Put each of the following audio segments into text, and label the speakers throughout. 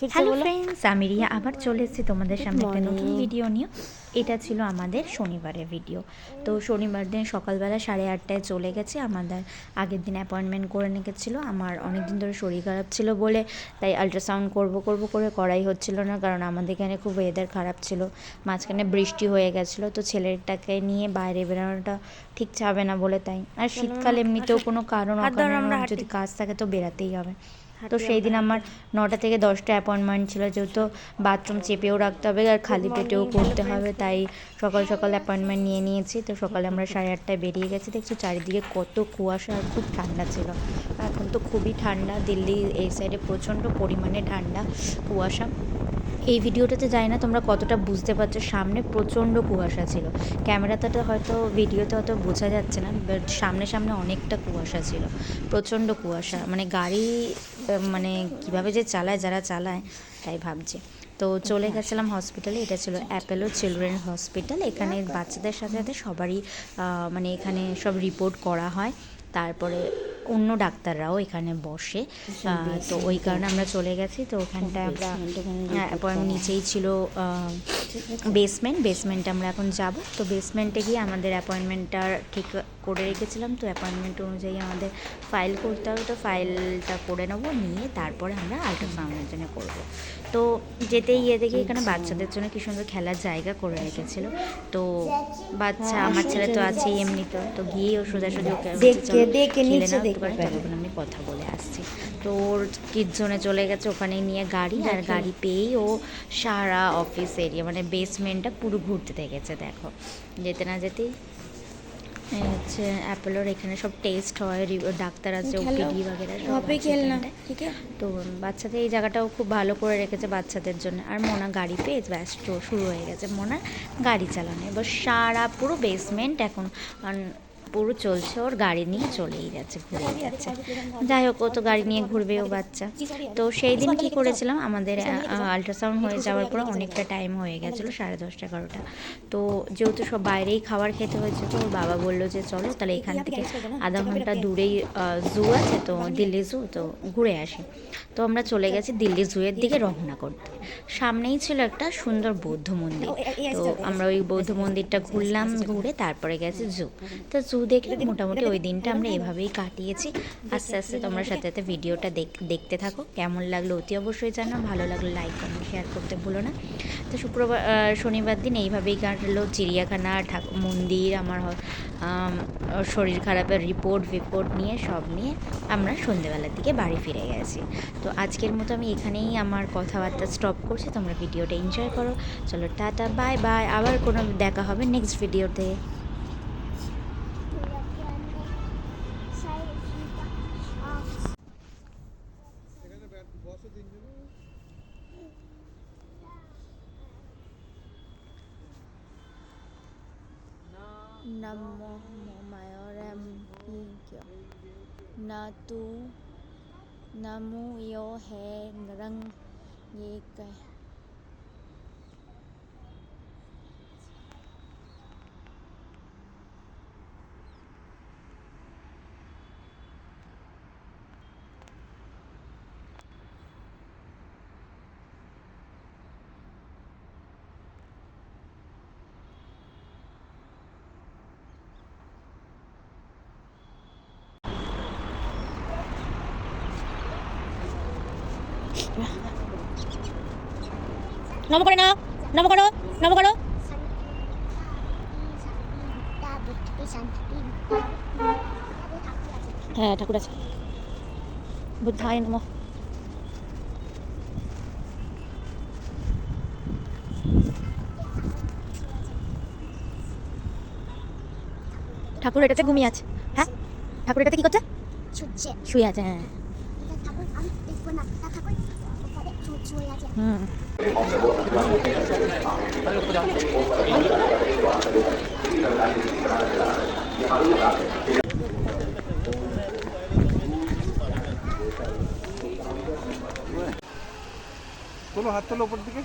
Speaker 1: Hello friends আমি রিয়া আবার চলে এসেছি তোমাদের সামনে একটা নতুন ভিডিও নিয়ে। এটা ছিল আমাদের শনিবারের ভিডিও তো শনিবার দিন সকালবেলা সাড়ে আটটায় চলে গেছে। আমাদের আগের দিন অ্যাপয়েন্টমেন্ট করে নিয়েছিলো। আমার অনেক দিন ধরে শরীর খারাপ ছিল বলে তাই আলট্রাসাউন্ড করব করব করে করাই হচ্ছিল না কারণ আমাদের এখানে খুব ওয়েদার খারাপ ছিল। মাঝখানে বৃষ্টি হয়ে গেছিল তো ছেলেটাকে নিয়ে বাইরে বেরোনোটা ঠিক যাবে না বলে তাই। আর শীতকাল এমনিতেও কোনো কারণ যদি কাজ থাকে তো বেরাতেই হবে। তো সেই দিন আমার নটা থেকে দশটা অ্যাপয়েন্টমেন্ট ছিল যেহেতু বাথরুম চেপেও রাখতে হবে আর খালি পেটেও করতে হবে তাই সকাল সকাল অ্যাপয়েন্টমেন্ট নিয়ে নিয়েছি। তো সকালে আমরা সাড়ে আটটায় বেরিয়ে গেছি। দেখছি চারিদিকে কত কুয়াশা আর খুব ঠান্ডা ছিল। এখন তো খুবই ঠান্ডা দিল্লি এই সাইডে প্রচণ্ড পরিমাণে ঠান্ডা কুয়াশা। এই ভিডিওটাতে জানি না তোমরা কতটা বুঝতে পারছ সামনে প্রচণ্ড কুয়াশা ছিল। ক্যামেরাতে তো হয়তো ভিডিওতে হয়তো বোঝা যাচ্ছে না বাট সামনে সামনে অনেকটা কুয়াশা ছিল। প্রচণ্ড কুয়াশা মানে গাড়ি মানে কীভাবে যে চালায় যারা চালায় তাই ভাবছে। তো চলে গেছিলাম হসপিটালে এটা ছিল অ্যাপেলো চিলড্রেন হসপিটাল এখানে বাচ্চাদের সাথে সাথে সবারই মানে এখানে সব রিপোর্ট করা হয়। তারপরে অন্য ডাক্তাররাও এখানে বসে তো ওই কারণে আমরা চলে গেছি তো ওখানটায় আমরা অ্যাপয়েন্ট নিচেই ছিল বেসমেন্ট বেসমেন্টে আমরা এখন যাব। তো বেসমেন্টে গিয়ে আমাদের অ্যাপয়েন্টমেন্টটা ঠিক করে রেখেছিলাম তো অ্যাপয়েন্টমেন্ট অনুযায়ী আমাদের ফাইল করতে হবে তো ফাইলটা করে নেব নিয়ে তারপরে আমরা আল্ট্রাসাউন্ডের জন্য করব। তো যেতেই গিয়ে দেখি এখানে বাচ্চাদের জন্য কি সুন্দর খেলার জায়গা করে রেখেছিল। তো বাচ্চা আমার ছেলে তো আছেই এমনিতে তো তো গিয়ে ও সোজাসুজি ওকে আমি
Speaker 2: দেখে-
Speaker 1: "চলো,
Speaker 2: দেখে নিচে
Speaker 1: নাও
Speaker 2: দেখবে
Speaker 1: একটুখানি,
Speaker 2: পেলে।
Speaker 1: ততক্ষণ আমি কথা বলে আসছি তো ওর কিড জোনে চলে গেছে ওখানে নিয়ে গাড়ি আর গাড়ি পেয়েই ও সারা অফিস এরিয়া মানে বেসমেন্টটা পুরো ঘুরতে থেকেছে দেখো যেতে না যেতেই এই হচ্ছে অ্যাপেলোর এখানে সব টেস্ট হয় রি- ডাক্তার আছে
Speaker 2: খেলো।
Speaker 1: ওপিডি বাগেরা সব
Speaker 2: वहाँ पे
Speaker 1: আছে
Speaker 2: खेलना
Speaker 1: এখানটায়।
Speaker 2: ठीक है
Speaker 1: তো বাচ্চাদের এই জায়গাটাও খুব ভালো করে রেখেছে বাচ্চাদের জন্য আর মোনা গাড়ি পেয়ে ব্যাস তো শুরু হয়ে গেছে মোনা গাড়ি চালানো এবার সারা পুরো বেসমেন্ট এখন আন- পুরো চলছে ওর গাড়ি নিয়ে চলেই যাচ্ছে ঘুরেই যাচ্ছে যাই হোক ও তো গাড়ি নিয়ে ঘুরবে ও বাচ্চা। তো সেই দিন কী করেছিলাম? আমাদের আল্ট্রাসাউন্ড হয়ে যাওয়ার পর অনেকটা টাইম হয়ে গেছিল সাড়ে দশটা এগারোটা। তো যেহেতু সব বাইরেই খাবার খেতে হয়েছে তো ওর বাবা বলল যে চলো তাহলে এখান থেকে আধা ঘণ্টা দূরেই জু আছে তো দিল্লি জু তো ঘুরে আসি। তো আমরা চলে গেছি দিল্লি জুয়ের দিকে রওনা করতে। সামনেই ছিল একটা সুন্দর বৌদ্ধ মন্দির। তো আমরা ওই বৌদ্ধ মন্দিরটা ঘুরলাম ঘুরে তারপরে গেছি জু তো জু দেখলে মোটামুটি ওই দিনটা আমরা এভাবেই কাটিয়েছি। আস্তে আস্তে তোমরা সাথে সাথে ভিডিওটা দেখ- দেখতে থাকো। কেমন লাগল অতি অবশ্যই জানো ভালো লাগল লাইক কমেন্ট শেয়ার করতে ভুলো না। তো শুক্রবার শনিবার দিন এইভাবেই কাটলো। চিড়িয়াখানা, ঠাকুর, মন্দির, আমার শরীর খারাপের রিপোর্ট ফিপোর্ট নিয়ে সব নিয়ে আমরা সন্ধেবেলার দিকে বাড়ি ফিরে গেছি। তো আজকের মতো আমি এখানেই আমার কথাবার্তা স্টপ করছি। তোমরা ভিডিওটা এনজয় করো। চলো টাটা বাই বাই আবার কোনো দেখা হবে নেক্সট ভিডিওতে
Speaker 2: namo mayorem pinkyo na tu namu yo he ngrang ye kai নম করে না নম করো নম করো। হ্যাঁ ঠাকুর আছে। বুদ্ধায় নম। ঠাকুর এটাতে ঘুমিয়ে আছে। হ্যাঁ? ঠাকুর এটাতে কি করছে? শুয়ে আছে হ্যাঁ।
Speaker 3: ঠাকুর আমি দেখব না। ঠাকুর
Speaker 4: তোলো হাত তোলো ওপর দিকে?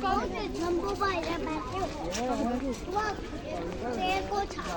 Speaker 3: 가운데 전부가 이래가지고 와 되고 작아.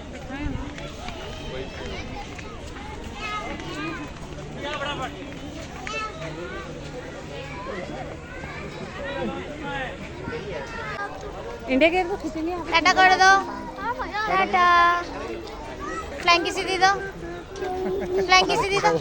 Speaker 3: ইন্ডিয়াকে একটু খিচে নিয়ে
Speaker 2: টাটা করে দাও টাটা ফ্ল্যাঙ্কিসি দিয়ে দাও ফ্ল্যাঙ্কিসি দি দাও